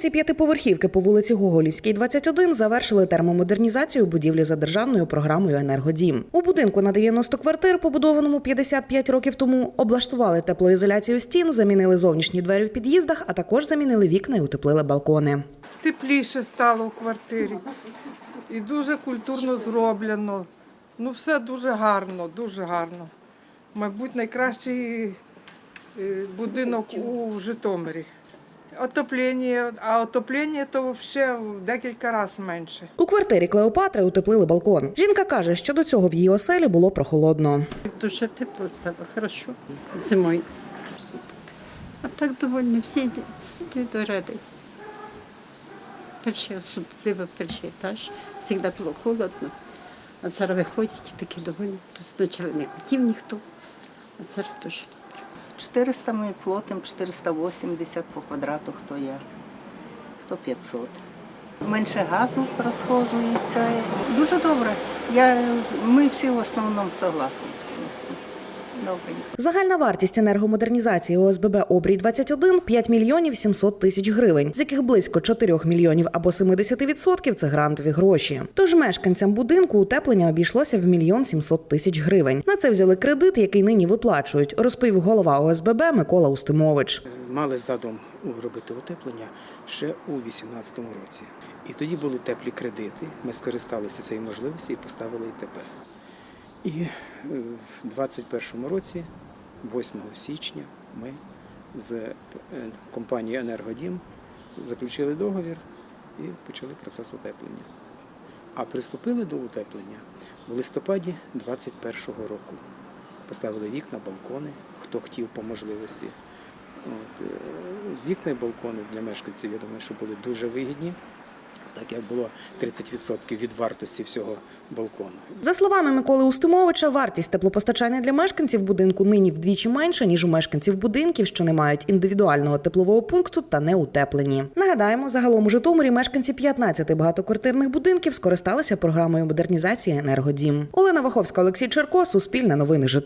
Мешканці п'ятиповерхівки по вулиці Гоголівській, 21 завершили термомодернізацію будівлі за державною програмою Енергодім. У будинку на 90 квартир, побудованому 55 років тому, облаштували теплоізоляцію стін, замінили зовнішні двері в під'їздах, а також замінили вікна і утеплили балкони. тепліше стало в квартирі. І дуже культурно зроблено. Ну, все дуже гарно, дуже гарно. Мабуть, найкращий е, будинок у Житомирі. Отоплення, а отоплення то взагалі в декілька разів менше. У квартирі Клеопатри утеплили балкон. Жінка каже, що до цього в її оселі було прохолодно. Дуже тепло стало, хорошо зимою. А так довольні, всі, всі люди раді. Перший, особливо перший етаж, завжди було холодно. А зараз виходять і такі довольні. То спочатку не хотів ніхто, а зараз дуже добре. 400 ми платимо, 480 по квадрату, хто є, хто 500. Менше газу розходжується. Дуже добре. Я, ми всі в основному согласні з цим. Добренько. Загальна вартість енергомодернізації ОСББ Обрій 21 – 5 мільйонів 700 тисяч гривень, з яких близько 4 мільйонів або 70% – це грантові гроші. Тож мешканцям будинку утеплення обійшлося в мільйон 700 тисяч гривень. На це взяли кредит, який нині виплачують, розповів голова ОСББ Микола Устимович. мали задум робити утеплення ще у 2018 році. І тоді були теплі кредити. Ми скористалися цією можливістю і поставили і тепер. І е, в 2021 році, 8 січня, ми з е, компанією Енергодім заключили договір і почали процес утеплення. А приступили до утеплення в листопаді 2021 року. Поставили вікна, балкони, хто хотів по можливості. От, е, вікна і балкони для мешканців, я думаю, що були дуже вигідні, так як було 30% від вартості всього балкону. За словами Миколи Устимовича, вартість теплопостачання для мешканців будинку нині вдвічі менша, ніж у мешканців будинків, що не мають індивідуального теплового пункту та не утеплені. Нагадаємо, загалом у Житомирі мешканці 15 багатоквартирних будинків скористалися програмою модернізації енергодім. Олена Ваховська, Олексій Черко, Суспільне новини Житомир.